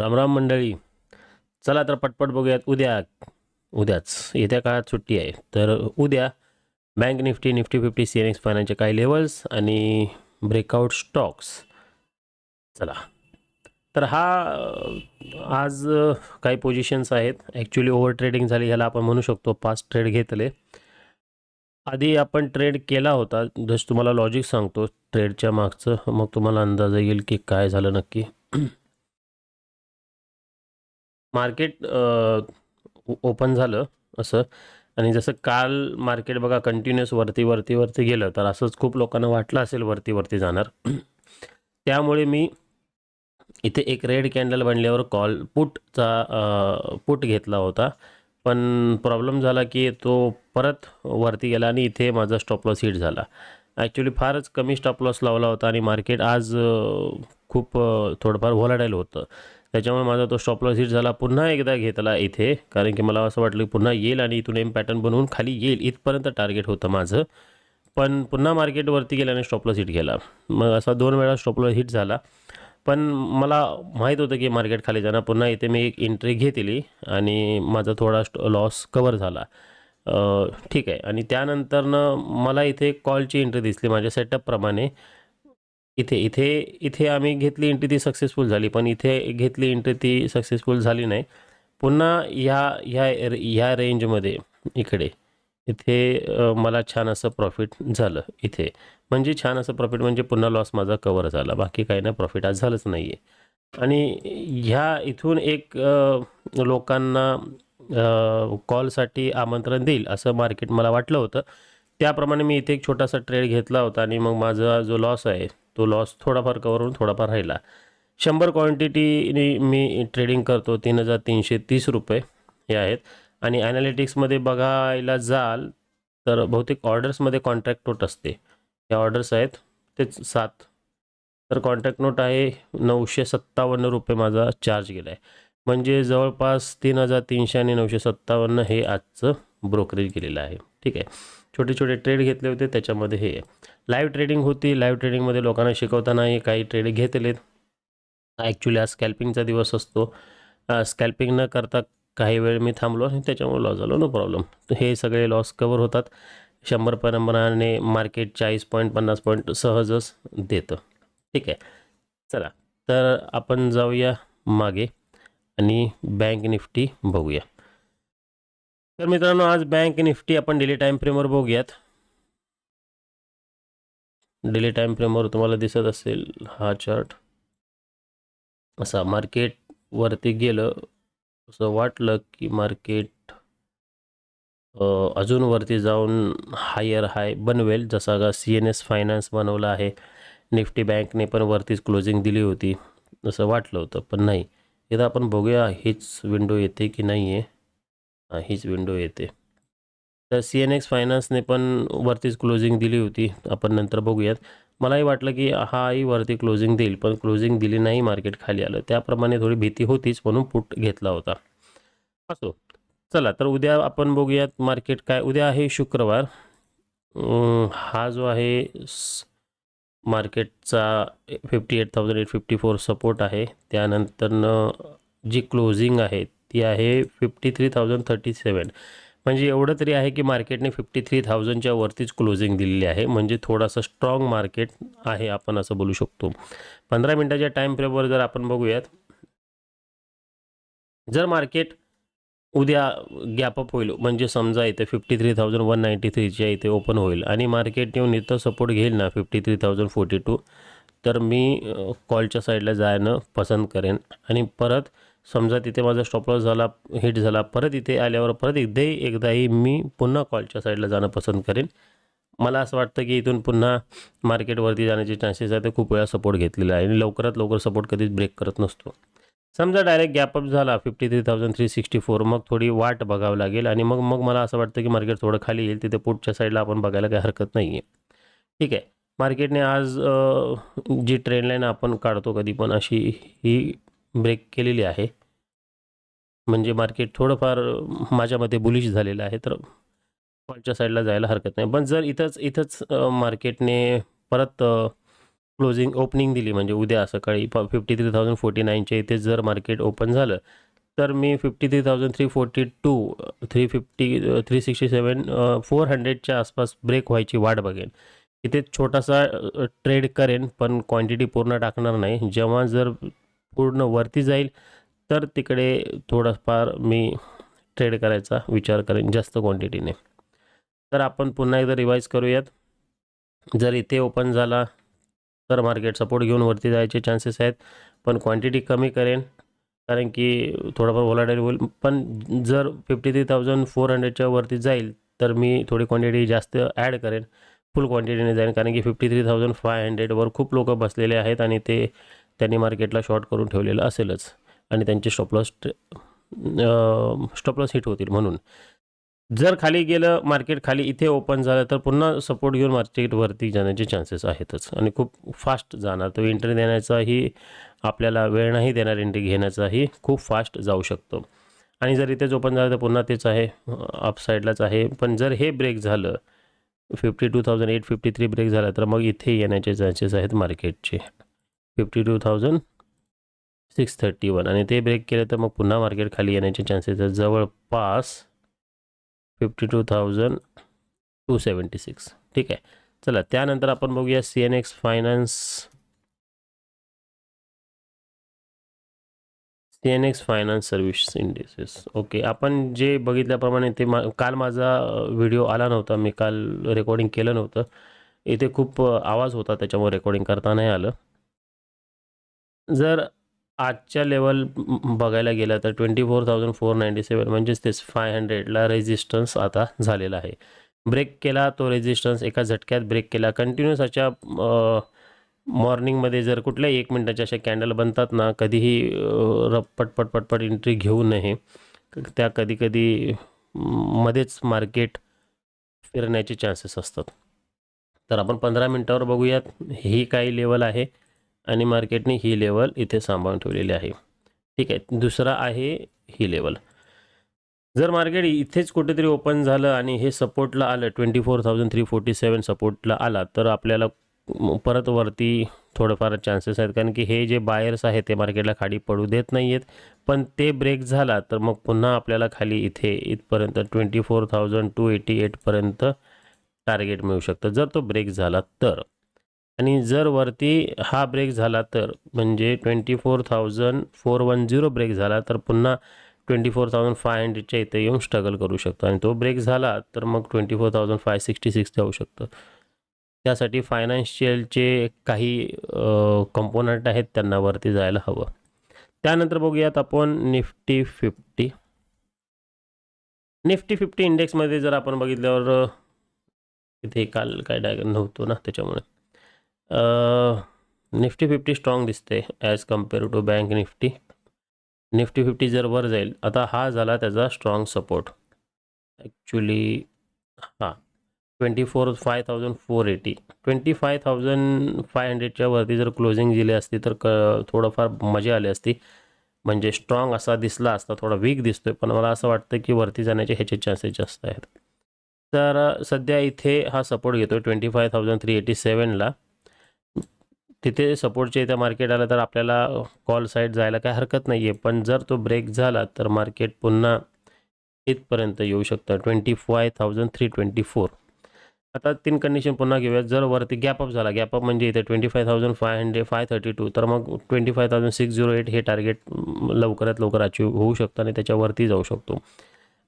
रामराम मंडळी. चला तर पटपट बघूयात उद्या. उद्याच. येत्या काळात सुट्टी आहे. तर उद्या bank Nifty Nifty fifty C N X फायनान्सचे काही लेवल्स आणि ब्रेकआउट स्टॉक्स. चला. तर हा आज काही पोझिशन्स आहेत. ॲक्च्युली ओव्हर ट्रेडिंग झाली ह्याला आपण म्हणू शकतो. पाच ट्रेड घेतले. आधी आपण ट्रेड केला होता. जस्ट तुम्हाला लॉजिक सांगतो. ट्रेडच्या मागचं मग तुम्हाला अंदाज येईल की काय झालं नक्की. मार्केट ओपन झालं असं. आणि जसं काल मार्केट बघा कंटिन्युअस वरती वरती वरती गेलं तर असंच खूप लोकांना वाटलं असेल वरती वरती जाणार. त्यामुळे मी इथे एक रेड कॅन्डल बनल्यावर कॉल पुटचा पुट घेतला होता. पण प्रॉब्लेम झाला की तो परत वरती गेला आणि इथे माझा स्टॉप लॉस हिट झाला. ॲक्च्युली फारच कमी स्टॉप लॉस लावला होता आणि मार्केट आज खूप थोडंफार व्होलाटाईल होतं. त्याच्यामुळे माझा तो स्टॉप लॉस हिट झाला. पुन्हा एकदा घेतला इथे. कारण की मला असं वाटलं की पुन्हा येईल आणि इथून एम पॅटर्न बनवून खाली येईल. इथपर्यंत टार्गेट होतं माझं. पण पुन्हा मार्केटवरती गेल्याने स्टॉपलॉस हिट गेला. मग असा दोन वेळा स्टॉपलॉस हिट झाला. पण मला माहीत होतं की मार्केट खाली जाणार. पुन्हा इथे मी एक एंट्री घेतली आणि माझा थोडा लॉस कवर झाला. ठीक आहे. आणि त्यानंतरनं मला इथे कॉलची एंट्री दिसली माझ्या सेटअपप्रमाणे इथे इथे इथे आम्ही घेतली एंट्री ती सक्सेसफुल झाली पण इथे घेतली एंट्री ती सक्सेसफुल झाली नाही. पुन्हा ह्या ह्या ह्या रेंजमध्ये इकडे इथे मला छान असं प्रॉफिट झालं इथे. म्हणजे छान असं प्रॉफिट म्हणजे पुन्हा लॉस माझा कवर झाला. बाकी काही नाही प्रॉफिट आज झालंच नाही आहे आणि ह्या इथून एक लोकांना कॉलसाठी आमंत्रण देईल असं मार्केट मला वाटलं होतं. त्याप्रमाणे मी इथे एक छोटासा ट्रेड घेतला होता आणि मग माझा जो लॉस आहे तो लॉस थोडाफार कवर होऊन थोडाफार राहिला. शंभर क्वांटिटीनी मी ट्रेडिंग करतो तीन हजार तीनशे तीस रुपये हे आहेत. आणि ॲनालिटिक्समध्ये बघायला जाल तर बहुतेक ऑर्डर्समध्ये कॉन्ट्रॅक्ट नोट असते. या ऑर्डर्स आहेत तेच सात. तर कॉन्ट्रॅक्ट नोट आहे नऊशे सत्तावन्न रुपये माझा चार्ज गेला आहे म्हणजे जवळपास तीन हजार तीनशे आणि नऊशे सत्तावन्न हे आजचं ब्रोकरेज केलेलं आहे. ठीक आहे. छोटे छोटे ट्रेड घेतले होते त्याच्यामध्ये हे लाईव्ह ट्रेडिंग होती. लाईव्ह ट्रेडिंगमध्ये लोकांना शिकवताना हे काही ट्रेड घेतलेत. ॲक्च्युली आज स्कॅल्पिंगचा दिवस असतो. स्कॅल्पिंग न करता काही वेळ मी थांबलो आणि त्याच्यामुळे लॉस झालो. नो प्रॉब्लेम तर हे सगळे लॉस कवर होतात. शंभर परंपराने मार्केट चाळीस पॉईंट पन्नास पॉईंट सहजच देतं. ठीक आहे. चला. तर आपण जाऊया मागे आणि बँक निफ्टी बघूया. तर मित्रांनो आज बँक निफ्टी आपण डेली टाईम फ्रेमवर बघूयात. डेली टाईम फ्रेमवर तुम्हाला दिसत असेल हा चार्ट असा मार्केट वरती गेलं असं वाटलं की मार्केट अजून वरती जाऊन हायर हाय बनवेल जसा का सी एन एस फायनान्स बनवला आहे. निफ्टी बँकने पण वरतीच क्लोजिंग दिली होती असं वाटलं होतं पण नाही. इथं आपण बघूया हीच विंडो येते की नाही आहे हीच विंडो येते. तर सी एन एक्स फायनान्सने पण वरतीच क्लोजिंग दिली होती. आपण नंतर बघूयात. मलाही वाटलं की हाही वरती क्लोजिंग देईल पण क्लोजिंग दिली नाही मार्केट खाली आलं. त्याप्रमाणे थोडी भीती होतीच म्हणून पुट घेतला होता. असो चला तर उद्या आपण बघूयात मार्केट काय उद्या आहे शुक्रवार. हा जो आहे मार्केटचा fifty eight thousand eight fifty four support आहे. त्यानंतरनं जी क्लोजिंग आहे ती आहे fifty three thousand thirty seven म्हणजे एवढं तरी आहे की मार्केटने फिफ्टी थ्री थाउजंडच्या वरतीच क्लोजिंग दिलेली आहे. म्हणजे थोडासा स्ट्रॉंग मार्केट आहे आपण असं बोलू शकतो. पंधरा मिनटाच्या टाईम फ्रेमवर जर आपण बघूयात जर मार्केट उद्या गॅपअप होईल म्हणजे समजा इथे fifty three thousand one ninety थ्रीच्या इथे ओपन होईल आणि मार्केट येऊन इथं सपोर्ट घेईल ना fifty three thousand forty two तर मी कॉलच्या साईडला जाणं पसंत करेन. आणि परत समजा तिथे माझा स्टॉपलॉस झाला हिट झाला परत इथे आल्यावर परत एकदाही एकदाही मी पुन्हा कॉलच्या साईडला जाणं पसंत करेन. मला असं वाटतं की इथून पुन्हा मार्केटवरती जाण्याचे चान्सेस आहे ते खूप वेळा सपोर्ट घेतलेला आहे आणि लवकरात लवकर सपोर्ट कधीच ब्रेक करत नसतो. समजा डायरेक्ट गॅपअप झाला fifty three thousand three sixty four मग थोडी वाट बघावं लागेल आणि मग मग मला असं वाटतं की मार्केट थोडं खाली येईल तिथे पुढच्या साईडला आपण बघायला काही हरकत नाही आहे ठीक आहे. मार्केटने आज जी ट्रेंडलाईन आपण काढतो कधी पण अशी ही ब्रेक केलेली आहे. म्हणजे मार्केट थोडंफार माझ्या मते बुलिश झालेलं आहे तर कॉलच्या साईडला जायला हरकत नाही. पण जर इथंच इथंच मार्केटने परत क्लोजिंग ओपनिंग दिली म्हणजे उद्या सकाळी प फिफ्टी थ्री थाउजंड फोर्टी नाईनच्या इथे जर मार्केट ओपन झालं तर मी fifty three thousand three forty two three fifty three sixty seven four हंड्रेडच्या आसपास ब्रेक व्हायची वाट बघेन. इथे छोटासा ट्रेड करेन पण क्वांटिटी पूर्ण टाकणार नाही. जेव्हा जर पूर्ण वरती जाईल. तर तिकडे थोडंफार मी ट्रेड करायचा विचार करेन जास्त क्वांटिटीने तर आपण पुन्हा एकदा रिवाईज करूयात. जर इथे ओपन झाला तर मार्केट सपोर्ट घेऊन वरती जायचे चान्सेस आहेत. पण क्वांटिटी कमी करेन कारण की थोडंफार व्होलाटाईल होईल. पण जर फिफ्टी थ्री थाउजंड फोर हंड्रेडच्या वरती जाईल तर मी थोडी क्वांटिटी जास्त ॲड करेन. फुल क्वांटिटीने जाईन कारण की फिफ्टी थ्री थाउजंड फाय हंड्रेडवर खूप लोक बसलेले आहेत आणि ते त्यांनी मार्केटला शॉर्ट करून ठेवलेलं असेलच आणि त्यांचे स्टॉपलॉस स्टॉपलॉस हिट होतील म्हणून. जर खाली गेलं मार्केट खाली इथे ओपन झालं तर पुन्हा सपोर्ट घेऊन मार्केटवरती जाण्याचे चान्सेस आहेतच. आणि खूप फास्ट जाणार. तो एंट्री देण्याचाही आपल्याला वेळ नाही देणार एंट्री घेण्याचाही. खूप फास्ट जाऊ शकतो. आणि जर इथेच ओपन झालं तर पुन्हा तेच आहे अपसाईडलाच आहे. पण जर हे ब्रेक झालं fifty two thousand eight fifty three break झाला तर मग इथे येण्याचे चान्सेस आहेत मार्केटचे. Fifty two thousand six thirty one आणि ते ब्रेक केलं तर मग पुन्हा मार्केट खाली येण्याचे चान्सेस आहेत. जवळपास fifty two thousand two seventy six ठीक आहे. चला त्यानंतर आपण बघूया C N X finance C N X finance service indices okay आपण जे बघितल्याप्रमाणे ते मा काल माझा व्हिडिओ आला नव्हता. मी काल रेकॉर्डिंग केलं नव्हतं. इथे खूप आवाज होता त्याच्यामुळे रेकॉर्डिंग करता नाही आलं. जर आजच्या लेवल बघायला गेलं तर twenty four thousand four ninety seven म्हणजेच तेच फाय हंड्रेडला रेजिस्टन्स आता झालेला आहे. ब्रेक केला तो रेजिस्टन्स एका झटक्यात ब्रेक केला. कंटिन्युअस अशा मॉर्निंगमध्ये जर कुठल्याही एक मिनटाच्या अशा कॅन्डल बनतात ना कधीही र पटपट पटपट एंट्री घेऊ नये. त्या कधी कधी मध्येच मार्केट फिरण्याचे चान्सेस असतात. तर आपण पंधरा मिनटावर बघूयात ही काही लेवल आहे. आणि मार्केटने ही लेवल इथे सांभाळून ठेवलेली आहे. ठीक आहे दुसरा आहे ही लेवल. जर मार्केट इथेच कुठेतरी ओपन झालं आणि हे सपोर्टला आलं twenty four thousand three forty seven सपोर्टला आला तर आपल्याला परत वरती थोडंफार चान्सेस आहेत. कारण की हे जे बायर्स आहेत ते मार्केटला खाली पडू देत नाही आहेत पण ते ब्रेक झाला तर मग पुन्हा आपल्याला खाली इथे इथपर्यंत twenty four thousand two eighty एटपर्यंत target मिळू शकतं. जर तो ब्रेक झाला तर. आणि जर वरती हा ब्रेक झाला तर म्हणजे twenty four thousand four one zero break झाला तर पुन्हा ट्वेंटी फोर थाउजंड फाय हंड्रेडच्या इथे येऊन स्ट्रगल करू शकतो. आणि तो ब्रेक झाला तर मग twenty four thousand five sixty six जाऊ शकतं. त्यासाठी फायनान्शियलचे काही कंपोनंट आहेत त्यांना वरती जायला हवं. त्यानंतर बघूयात आपण निफ्टी फिफ्टी. निफ्टी फिफ्टी इंडेक्समध्ये जर आपण बघितल्यावर इथे काल काय डाय नव्हतो ना त्याच्यामुळे. निफ्टी फिफ्टी स्ट्रॉंग दिसते as compare to bank Nifty. Nifty fifty जर वर जाईल आता हा झाला त्याचा स्ट्रॉंग सपोर्ट ॲक्च्युली हां twenty four five thousand four eighty twenty five thousand five हंड्रेडच्या वरती जर क्लोजिंग दिली असती तर क थोडंफार मजा आली असती. म्हणजे स्ट्रॉंग असा दिसला असता थोडा वीक दिसतोय पण मला असं वाटतं की वरती जाण्याचे ह्याचे चान्सेस जास्त आहेत. तर सध्या इथे हा सपोर्ट घेतो twenty five thousand three eighty सेवनला तिथे सपोर्टच्या इथं मार्केट आलं तर आपल्याला कॉल साईड जायला काही हरकत नाही आहे पण जर तो ब्रेक झाला तर मार्केट पुन्हा इथपर्यंत येऊ शकतं. Twenty five thousand three twenty four आता तीन कंडिशन पुन्हा घेऊयात. जर वरती गॅपअप झाला गॅपअप म्हणजे इथे twenty five thousand five hundred five thirty two तर मग twenty five thousand six zero eight हे टार्गेट लवकरात लवकर अचीव होऊ शकतं आणि त्याच्यावरती जाऊ शकतो.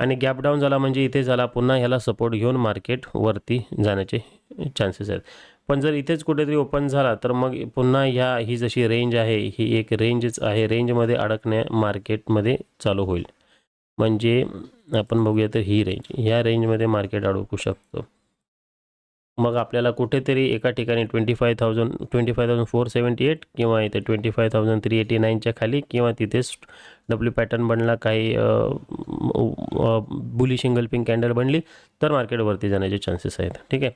आणि गॅप डाऊन झाला म्हणजे इथे झाला पुन्हा ह्याला सपोर्ट घेऊन मार्केट वरती जाण्याचे चान्सेस आहेत. पण जर इथेच कुठेतरी ओपन झाला तर मग पुन्हा ह्या ही जशी रेंज आहे ही एक रेंजच आहे. रेंजमध्ये अडकण्या मार्केटमध्ये चालू होईल. म्हणजे आपण बघूया तर ही रेंज ह्या रेंजमध्ये मार्केट अडकू शकतो. मग आपल्याला कुठेतरी एका ठिकाणी twenty five thousand twenty five thousand four seventy eight किंवा इथे twenty five thousand three eighty नाईनच्या खाली किंवा तिथेच डब्ल्यू पॅटर्न बनला काही बुली सिंगल पिंक कॅन्डल बनली तर मार्केटवरती जाण्याचे चान्सेस आहेत. ठीक आहे?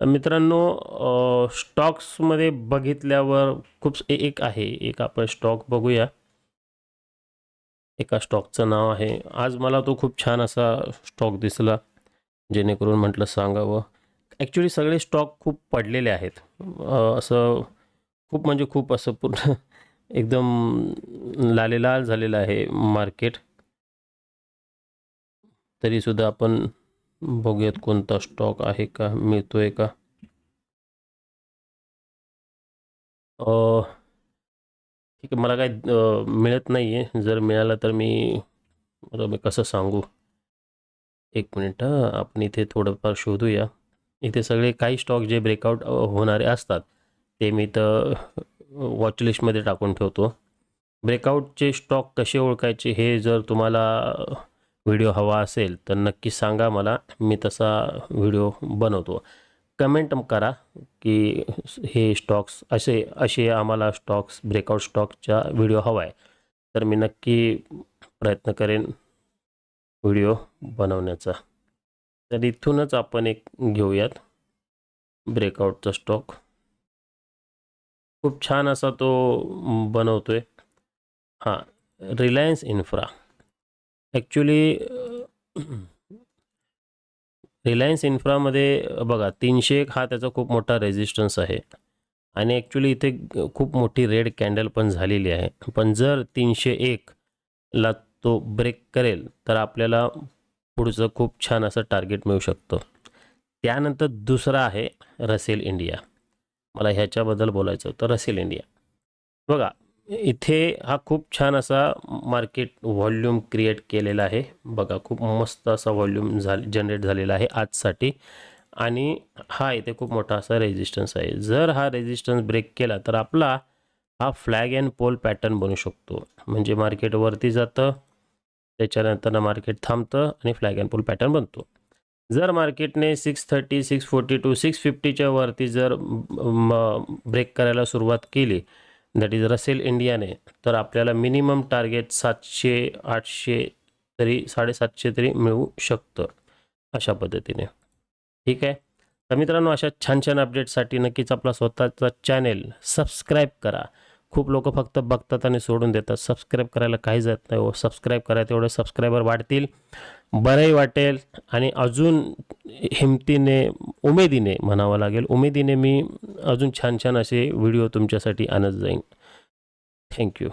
मित्रांनो स्टॉक्समध्ये बघितल्यावर खूप एक आहे. एक आपण स्टॉक बघूया. एका स्टॉकचं नाव आहे. आज मला तो खूप छान असा स्टॉक दिसला जेणेकरून म्हटलं सांगावं. ॲक्च्युली सगळे स्टॉक खूप पडलेले आहेत. असं खूप म्हणजे खूप असं पूर्ण एकदम लालेलाल झालेलं आहे मार्केट. तरीसुद्धा आपण बघूयात कोणता स्टॉक आहे का मिळतोय का? ठीक आहे मला काय मिळत नाही आहे जर मिळाला तर मी आता मी कसं सांगू? एक मिनिट हां. आपण इथे थोडंफार शोधूया. इथे सगळे काही स्टॉक जे ब्रेकआउट होणारे असतात ते मी तर वॉचलिस्टमध्ये टाकून ठेवतो. ब्रेकआउटचे स्टॉक कसे ओळखायचे हे जर तुम्हाला व्हिडिओ हवा असेल तर नक्की सांगा मला. मी तसा व्हिडिओ बनवतो. कमेंट करा की हे स्टॉक्स असे असे आम्हाला स्टॉक्स ब्रेकआउट स्टॉकचा व्हिडिओ हवा आहे तर मी नक्की प्रयत्न करेन व्हिडिओ बनवण्याचा. तर इथूनच आपण एक घेऊयात ब्रेकआउटचा स्टॉक. खूप छान असा तो बनवतोय. हां रिलायन्स इन्फ्रा. ॲक्च्युली रिलायन्स इन्फ्रामध्ये बघा तीनशे एक हा त्याचा खूप मोठा रेजिस्टन्स आहे. आणि ॲक्च्युली इथे खूप मोठी रेड कॅन्डल पण झालेली आहे. पण जर तीनशे एकला तो ब्रेक करेल तर आपल्याला पुढचं खूप छान असं टार्गेट मिळू शकतं. त्यानंतर दुसरा आहे रसेल इंडिया मला ह्याच्याबद्दल बोलायचं होतं रसेल इंडिया बघा इथे हा खूप छान असा मार्केट व्हॉल्यूम क्रिएट केलेला आहे. बघा खूप मस्त असा व्हॉल्यूम झाल जनरेट झालेला आहे आजसाठी. आणि हा इथे खूप मोठा असा रेजिस्टन्स आहे. जर हा रेजिस्टन्स ब्रेक केला तर आपला हा फ्लॅग अँड पोल पॅटर्न बनू शकतो. म्हणजे मार्केट वरती जातं त्याच्यानंतर मार्केट थांबतं आणि फ्लॅग अँड पोल पॅटर्न बनतो. जर मार्केटने six thirty six forty two six फिफ्टीच्या वरती जर ब्रेक करायला सुरुवात केली दॅट इज रसेल इंडियाने तर आपल्याला मिनिमम टार्गेट सातशे आठशे तरी साडेसातशे तरी मिळू शकतं अशा पद्धतीने. ठीक आहे? तर मित्रांनो अशा छान छान अपडेटसाठी नक्कीच आपला स्वतःचा चॅनेल सबस्क्राईब करा. खूप लोक फक्त बघतात आणि सोडून देतात. सबस्क्राईब करायला काही जात नाही हो. सबस्क्राईब करा तेवढे सबस्क्रायबर वाढतील. बरंही वाटेल आणि अजून हिमतीने उमेदीने म्हणावं लागेल. उमेदीने मी अजून छान छान असे व्हिडिओ तुमच्यासाठी आणत जाईन. थँक्यू